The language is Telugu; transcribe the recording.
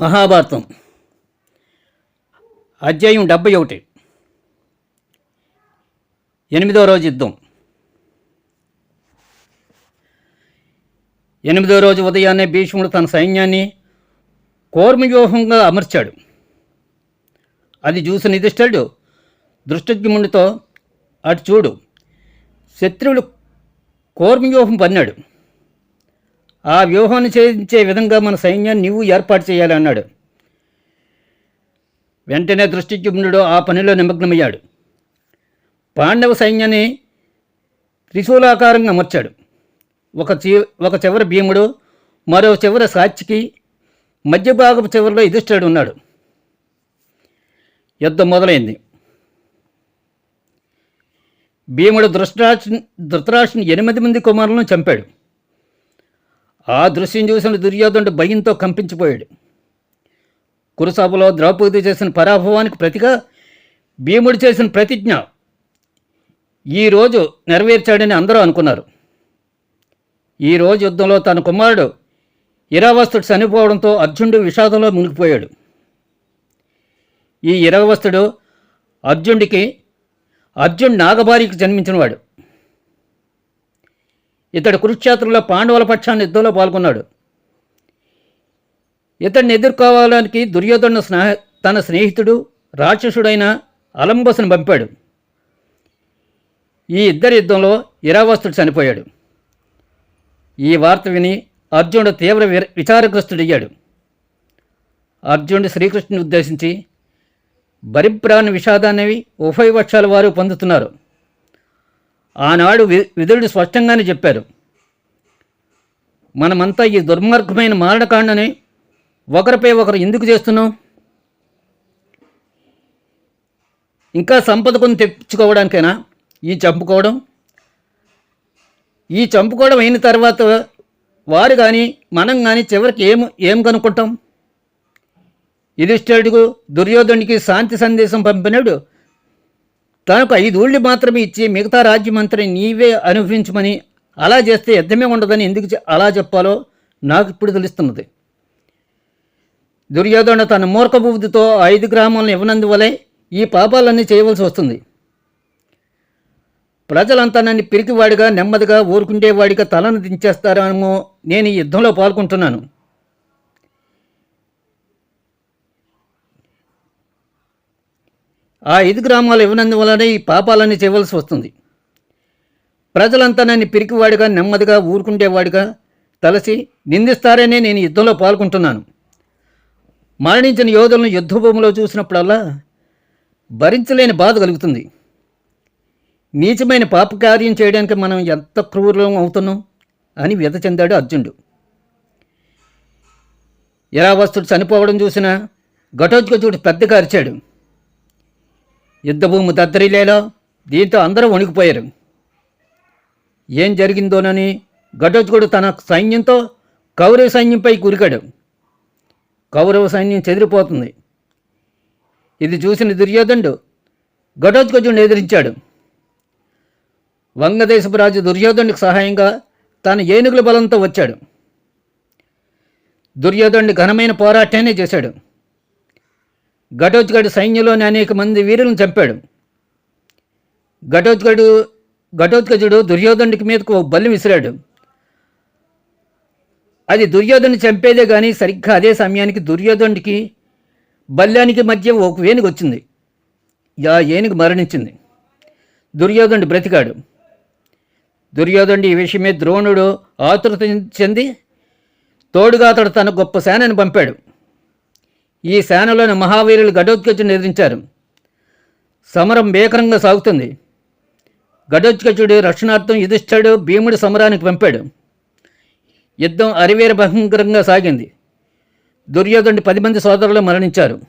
మహాభారతం. అధ్యాయం డెబ్బై ఒకటి. ఎనిమిదో రోజు యుద్ధం. ఎనిమిదో రోజు ఉదయాన్నే భీష్ముడు తన సైన్యాన్ని కోర్మవ్యూహంగా అమర్చాడు. అది చూసిన నిధిష్ఠుడు దృష్టజ్ఞమునితో అటు చూడు శత్రువులు కోర్మవ్యూహం పన్నాడు. ఆ వ్యూహాన్ని ఛేదించే విధంగా మన సైన్యాన్ని నీవు ఏర్పాటు చేయాలి అన్నాడు. వెంటనే దృష్టిజ్ఞుడు ఆ పనిలో నిమగ్నమయ్యాడు. పాండవ సైన్యాన్ని త్రిశూలాకారంగా అమర్చాడు ఒక చి ఒక చివర భీముడు మరో చివర సాత్వికి మధ్య భాగపు చివరిలో యుధిష్ఠుడు ఉన్నాడు. యుద్ధం మొదలైంది. భీముడు ధృతరాష్ట్ర ధృతరాష్ట్రుని ఎనిమిది మంది కుమారులను చంపాడు. ఆ దృశ్యం చూసిన దుర్యోధనుడు భయంతో కంపించిపోయాడు. కురుసభలో ద్రౌపది చేసిన పరాభవానికి ప్రతిగా భీముడు చేసిన ప్రతిజ్ఞ ఈరోజు నెరవేర్చాడని అందరూ అనుకున్నారు. ఈరోజు యుద్ధంలో తన కుమారుడు ఇరావస్తుడు చనిపోవడంతో అర్జునుడు విషాదంలో మునిగిపోయాడు. ఈ ఇరవస్తుడు అర్జునుడికి అర్జున్ నాగబారికి జన్మించినవాడు. ఇతడు కురుక్షేత్రంలో పాండవుల పక్షాన్ని యుద్ధంలో పాల్గొన్నాడు. ఇతడిని ఎదుర్కోవడానికి దుర్యోధను స్నేహ తన స్నేహితుడు రాక్షసుడైన అలంబసును పంపాడు. ఈ ఇద్దరి యుద్ధంలో ఇరావస్తుడు చనిపోయాడు. ఈ వార్త విని అర్జునుడు తీవ్ర విచారగ్రస్తుడయ్యాడు. అర్జునుడు శ్రీకృష్ణుని ఉద్దేశించి బరిప్రాణ విషాదాన్ని ఉభయపక్షాల వారు పొందుతున్నారు. ఆనాడు వి విదురుడు స్పష్టంగానే చెప్పారు. మనమంతా ఈ దుర్మార్గమైన మారణకాండని ఒకరిపై ఒకరు ఎందుకు చేస్తున్నాం? ఇంకా సంపద కొని తెప్పించుకోవడానికైనా ఈ చంపుకోవడం? ఈ చంపుకోవడం అయిన తర్వాత వారు కానీ మనం కానీ చివరికి ఏం ఏం కనుక్కుంటాం? యుధిష్ఠిరుడికి దుర్యోధనుడికి శాంతి సందేశం పంపినాడు తనకు ఐదూళ్ళు మాత్రమే ఇచ్చి మిగతా రాజ్యమంతరి నీవే అనుభవించమని అలా చేస్తే యుద్ధమే ఉండదని ఎందుకు చె- అలా చెప్పాలో నాకు ఇప్పుడు తెలుస్తున్నది. దుర్యోధన తన మూర్ఖ బుద్ధితో ఐదు గ్రామాలను ఇవ్వనందువలే ఈ పాపాలన్నీ చేయవలసి వస్తుంది. ప్రజలంతా నన్ను పిరికివాడిగా నెమ్మదిగా ఊరుకుండేవాడిగా తలను దించేస్తారేమో నేను ఈ యుద్ధంలో పాల్గొంటున్నాను. ఆ ఐదు గ్రామాలు ఇవ్వనందువలనే ఈ పాపాలన్నీ చేయవలసి వస్తుంది. ప్రజలంతా నన్ను పిరికివాడిగా నెమ్మదిగా ఊరుకుండేవాడిగా తలసి నిందిస్తారనే నేను యుద్ధంలో పాల్గొంటున్నాను. మరణించిన యోధులను యుద్ధభూమిలో చూసినప్పుడల్లా భరించలేని బాధ కలుగుతుంది. నీచమైన పాపకార్యం చేయడానికి మనం ఎంత క్రూరం అవుతున్నాం అని వ్యత చెందాడు అర్జునుడు. ఇరావస్తుడు చనిపోవడం చూసిన ఘటోత్కచుడు పెద్దగా అరిచాడు. యుద్ధభూమి దద్దరిల్లేలా దీంతో అందరూ వణికిపోయారు. ఏం జరిగిందోనని ఘటోత్కుడు తన సైన్యంతో కౌరవ సైన్యంపై కురికాడు కౌరవ సైన్యం చెదిరిపోతుంది. ఇది చూసిన దుర్యోధనుడు ఘటోత్కచుడిని ఎదిరించాడు. వంగదేశపు రాజు దుర్యోధనుడికి సహాయంగా తన ఏనుగుల బలంతో వచ్చాడు. దుర్యోధనుడి ఘనమైన పోరాటాన్ని చేశాడు. ఘటోత్కడు సైన్యంలోని అనేక మంది వీరులను చంపాడు. ఘటోత్కడు ఘటోత్కజుడు దుర్యోధనుడికి మీదకు ఒక బల్లి విసిరాడు. అది దుర్యోధను చంపేదే కానీ సరిగ్గా అదే సమయానికి దుర్యోధనుడికి బల్యానికి మధ్య ఒక వేణుగు వచ్చింది. ఆ ఏనుగు మరణించింది. దుర్యోధనుడు బ్రతికాడు. దుర్యోధనుడు ఈ విషయమే ద్రోణుడు ఆతురత చెంది తోడుగా అతడు తన గొప్ప సేనని పంపాడు. ఈ సేనలోని మహావీరులు ఘటోత్కచుని ఎదిరించారు సమరం భీకరంగా సాగుతుంది. ఘటోత్కచుడు రక్షణార్థం యుధిష్ఠుడు భీముడి సమరానికి పంపాడు. యుద్ధం అరివేర భయంకరంగా సాగింది. దుర్యోధనుడి పది మంది సోదరులు మరణించారు.